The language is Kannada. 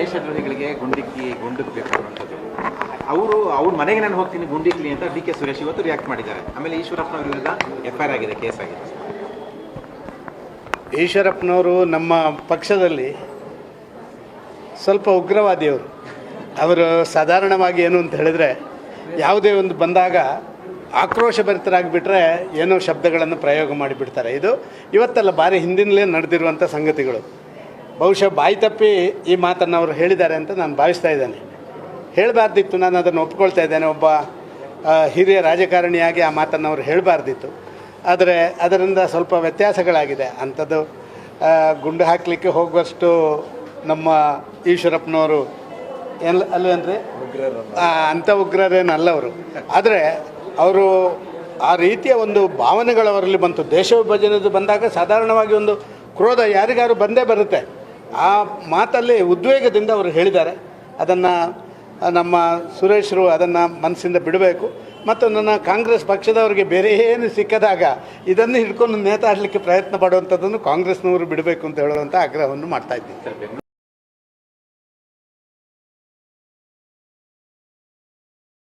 ದೇಶದ್ರೋಹಿಗಳಿಗೆ ಗುಂಡಿಕ್ಕಿ ಅನ್ನುವಂಥದ್ದು. ಅವರು, ಅವ್ರ ಮನೆಗೆ ನಾನು ಹೋಗ್ತೀನಿ ಗುಂಡಿಕ್ಲಿ ಅಂತ ಡಿ ಕೆ ಸುರೇಶ್ ಇವತ್ತು ರಿಯಾಕ್ಟ್ ಮಾಡಿದ್ದಾರೆ. ಆಮೇಲೆ ಈಶ್ವರಪ್ಪನವ್ರ ವಿರುದ್ಧ ಎಫ್ ಆಗಿದೆ ಕೇಸ್ ಆಗಿದೆ. ಈಶ್ವರಪ್ಪನವರು ನಮ್ಮ ಪಕ್ಷದಲ್ಲಿ ಸ್ವಲ್ಪ ಉಗ್ರವಾದಿಯವರು. ಅವರು ಸಾಧಾರಣವಾಗಿ ಏನು ಅಂತ ಹೇಳಿದ್ರೆ ಯಾವುದೇ ಒಂದು ಬಂದಾಗ ಆಕ್ರೋಶ ಭರಿತರಾಗಿಬಿಟ್ರೆ ಏನೋ ಶಬ್ದಗಳನ್ನು ಪ್ರಯೋಗ ಮಾಡಿಬಿಡ್ತಾರೆ. ಇದು ಇವತ್ತಲ್ಲ ಭಾರಿ ಹಿಂದಿನಲ್ಲೇ ನಡೆದಿರುವಂಥ ಸಂಗತಿಗಳು. ಬಹುಶಃ ಬಾಯಿ ತಪ್ಪಿ ಈ ಮಾತನ್ನು ಅವರು ಹೇಳಿದ್ದಾರೆ ಅಂತ ನಾನು ಭಾವಿಸ್ತಾ ಇದ್ದೇನೆ. ಹೇಳಬಾರ್ದಿತ್ತು ನಾನು ಅದನ್ನು ಒಪ್ಕೊಳ್ತಾ ಇದ್ದೇನೆ. ಒಬ್ಬ ಹಿರಿಯ ರಾಜಕಾರಣಿಯಾಗಿ ಆ ಮಾತನ್ನು ಅವರು ಹೇಳಬಾರ್ದಿತ್ತು. ಆದರೆ ಅದರಿಂದ ಸ್ವಲ್ಪ ವ್ಯತ್ಯಾಸಗಳಾಗಿದೆ. ಅಂಥದ್ದು ಗುಂಡು ಹಾಕಲಿಕ್ಕೆ ಹೋಗುವಷ್ಟು ನಮ್ಮ ಈಶ್ವರಪ್ಪನವರು ಎಲ್ಲ ಅಲ್ವೇನ್ರಿ ಅಂಥ ಉಗ್ರರೇನಲ್ಲ ಅವರು. ಆದರೆ ಅವರು ಆ ರೀತಿಯ ಒಂದು ಭಾವನೆಗಳು ಅವರಲ್ಲಿ ಬಂತು. ದೇಶ ವಿಭಜನೆದು ಬಂದಾಗ ಸಾಧಾರಣವಾಗಿ ಒಂದು ಕ್ರೋಧ ಯಾರಿಗಾರು ಬಂದೇ ಬರುತ್ತೆ. ಆ ಮಾತಲ್ಲಿ ಉದ್ವೇಗದಿಂದ ಅವರು ಹೇಳಿದ್ದಾರೆ. ಅದನ್ನು ನಮ್ಮ ಸುರೇಶರು ಅದನ್ನು ಮನಸ್ಸಿಂದ ಬಿಡಬೇಕು. ಮತ್ತು ನನ್ನ ಕಾಂಗ್ರೆಸ್ ಪಕ್ಷದವರಿಗೆ ಬೇರೆ ಏನು ಸಿಕ್ಕದಾಗ ಇದನ್ನು ಹಿಡ್ಕೊಂಡು ನೇತಾಡಲಿಕ್ಕೆ ಪ್ರಯತ್ನ ಪಡುವಂಥದ್ದನ್ನು ಕಾಂಗ್ರೆಸ್ನವರು ಬಿಡಬೇಕು ಅಂತ ಹೇಳುವಂಥ ಆಗ್ರಹವನ್ನು ಮಾಡ್ತಾ ಇದ್ದೀನಿ.